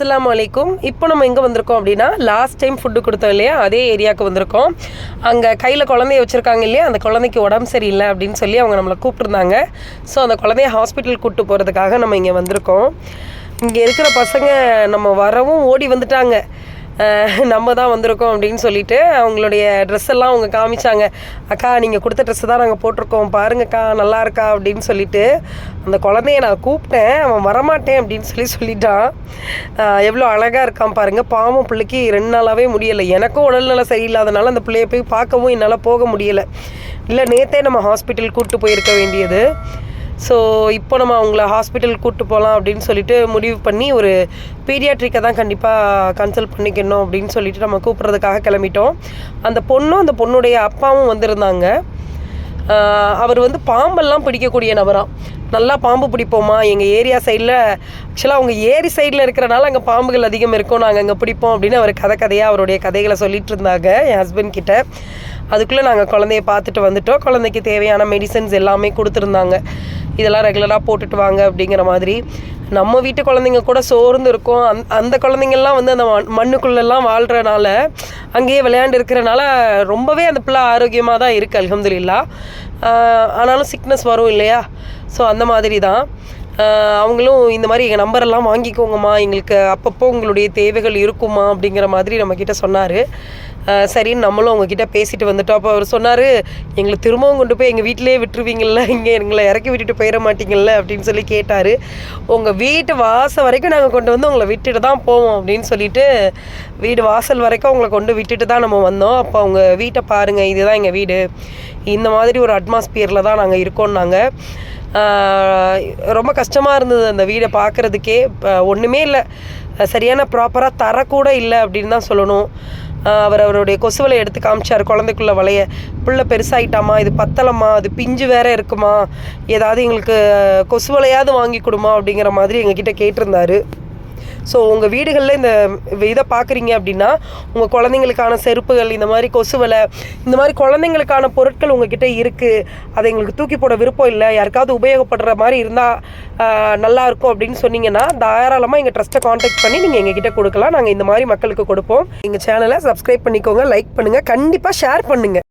அஸ்லாம் வலைக்கும் இப்போ நம்ம எங்கே வந்திருக்கோம் அப்படின்னா லாஸ்ட் டைம் ஃபுட்டு கொடுத்தோம் இல்லையா? அதே ஏரியாவுக்கு வந்திருக்கோம். அங்கே கையில் குழந்தைய வச்சுருக்காங்க இல்லையா? அந்த குழந்தைக்கு உடம்பு சரியில்லை அப்படின்னு சொல்லி அவங்க நம்மளை கூப்பிட்டுருந்தாங்க. ஸோ அந்த குழந்தைய ஹாஸ்பிட்டல் கூப்பிட்டு போகிறதுக்காக நம்ம இங்கே வந்திருக்கோம். இங்கே இருக்கிற பசங்க நம்ம வரவும் ஓடி வந்துட்டாங்க. நம்ம தான் வந்திருக்கோம் அப்படின்னு சொல்லிட்டு அவங்களுடைய ட்ரெஸ் எல்லாம் அவங்க காமிச்சாங்க. அக்கா நீங்கள் கொடுத்த ட்ரெஸ்ஸு தான் நாங்கள் போட்டிருக்கோம். பாருங்கக்கா நல்லா இருக்கா? அப்படின்னு சொல்லிட்டு அந்த குழந்தைய நான் கூப்பிட்டேன். அவன் வரமாட்டேன் அப்படின்னு சொல்லி சொல்லிட்டான். எவ்வளோ அழகாக இருக்கான் பாருங்கள் பாவம் பிள்ளைக்கு ரெண்டு நாளாகவே முடியலை. எனக்கும் உடல்நல சரியில்லாதனால அந்த பிள்ளைய போய் பார்க்கவும் என்னால் போக முடியலை. இல்லை நேற்றே நம்ம ஹாஸ்பிட்டல் கூப்பிட்டு போயிருக்க வேண்டியது. ஸோ இப்போ நம்ம அவங்கள ஹாஸ்பிட்டல் கூப்பிட்டு போகலாம் அப்படின்னு சொல்லிட்டு முடிவு பண்ணி ஒரு பீடியாட்ரிக்கை தான் கண்டிப்பாக கன்சல்ட் பண்ணிக்கணும் அப்படின்னு சொல்லிட்டு நம்ம கூப்பிட்றதுக்காக கிளம்பிட்டோம். அந்த பொண்ணும் அந்த பொண்ணுடைய அப்பாவும் வந்திருந்தாங்க. அவர் வந்து பாம்பெல்லாம் பிடிக்கக்கூடிய நபராக நல்லா பாம்பு பிடிப்போமா? எங்கள் ஏரியா சைடில் ஆக்சுவலாக அவங்க ஏரி சைடில் இருக்கிறனால அங்கே பாம்புகள் அதிகம் இருக்கும். நாங்கள் அங்கே பிடிப்போம் அப்படின்னு அவர் கதை கதையாக அவருடைய கதைகளை சொல்லிட்டு இருந்தாங்க என் ஹஸ்பண்ட் கிட்ட. அதுக்குள்ளே நாங்கள் குழந்தைய பார்த்துட்டு வந்துட்டோம். குழந்தைக்கு தேவையான மெடிசன்ஸ் எல்லாமே கொடுத்துருந்தாங்க. இதெல்லாம் ரெகுலராக போட்டுட்டு வாங்க அப்படிங்கிற மாதிரி. நம்ம வீட்டு குழந்தைங்க கூட சோர்ந்து இருக்கும். அந் அந்த குழந்தைங்கள்லாம் வந்து அந்த மண் மண்ணுக்குள்ளெல்லாம் வாழ்கிறனால அங்கேயே விளையாண்டு இருக்கிறனால ரொம்பவே அந்த பிள்ளை ஆரோக்கியமாக தான் இருக்குது அலமதுல்லா ஆனாலும் சிக்னஸ் வரும் இல்லையா? ஸோ அந்த மாதிரி தான் அவங்களும் இந்த மாதிரி எங்கள் நம்பரெல்லாம் வாங்கிக்கோங்கம்மா. எங்களுக்கு அப்பப்போ உங்களுடைய தேவைகள் இருக்குமா அப்படிங்கிற மாதிரி நம்மக்கிட்ட சொன்னார். சரின்னு நம்மளும் அவங்கக்கிட்ட பேசிட்டு வந்துட்டோம். அப்போ அவர் சொன்னார் எங்களை திரும்பவும் கொண்டு போய் எங்கள் வீட்டிலேயே விட்டுருவீங்கள்ல இங்கே எங்களை இறக்கி விட்டுட்டு போயிட மாட்டீங்கல்ல அப்படின்னு சொல்லி கேட்டார். உங்கள் வீட்டு வாசல் வரைக்கும் நாங்கள் கொண்டு வந்து உங்களை விட்டுட்டு தான் போவோம் அப்படின்னு சொல்லிட்டு வீடு வாசல் வரைக்கும் உங்களை கொண்டு விட்டுட்டு தான் நம்ம வந்தோம். அப்போ அவங்க வீட்டை பாருங்கள் இதுதான் எங்கள் வீடு. இந்த மாதிரி ஒரு அட்மாஸ்பியரில் தான் நாங்கள் இருக்கோம்னாங்க. ரொம்ப கஷ்டமாக இருந்தது அந்த வீடை பார்க்குறதுக்கே. ஒன்றுமே இல்லை. சரியான ப்ராப்பராக தரக்கூட இல்லை அப்படின்னு தான் சொல்லணும். அவர் அவருடைய கொசுவலை எடுத்து காமிச்சார் குழந்தைக்குள்ள வளைய பிள்ளை பெருசாகிட்டாமா இது பத்தலம்மா அது பிஞ்சு வேற இருக்குமா ஏதாவது எங்களுக்கு கொசுவலையாவது வாங்கி கொடுமா அப்படிங்கிற மாதிரி எங்ககிட்ட கேட்டிருந்தாரு. ஸோ உங்கள் வீடுகளில் இந்த இதை பார்க்குறீங்க அப்படின்னா உங்கள் குழந்தைங்களுக்கான செருப்புகள் இந்த மாதிரி கொசுவலை இந்த மாதிரி குழந்தைங்களுக்கான பொருட்கள் உங்ககிட்ட இருக்குது அதை எங்களுக்கு தூக்கி போட விருப்பம் இல்லை. யாருக்காவது உபயோகப்படுற மாதிரி இருந்தால் நல்லாயிருக்கும் அப்படின்னு சொன்னீங்கன்னா தாராளமாக எங்கள் ட்ரஸ்ட்டை காண்டாக்ட் பண்ணி நீங்கள் எங்ககிட்ட கொடுக்கலாம். நாங்கள் இந்த மாதிரி மக்களுக்கு கொடுப்போம். எங்கள் சேனலை சப்ஸ்கிரைப் பண்ணிக்கோங்க லைக் பண்ணுங்கள் கண்டிப்பாக ஷேர் பண்ணுங்கள்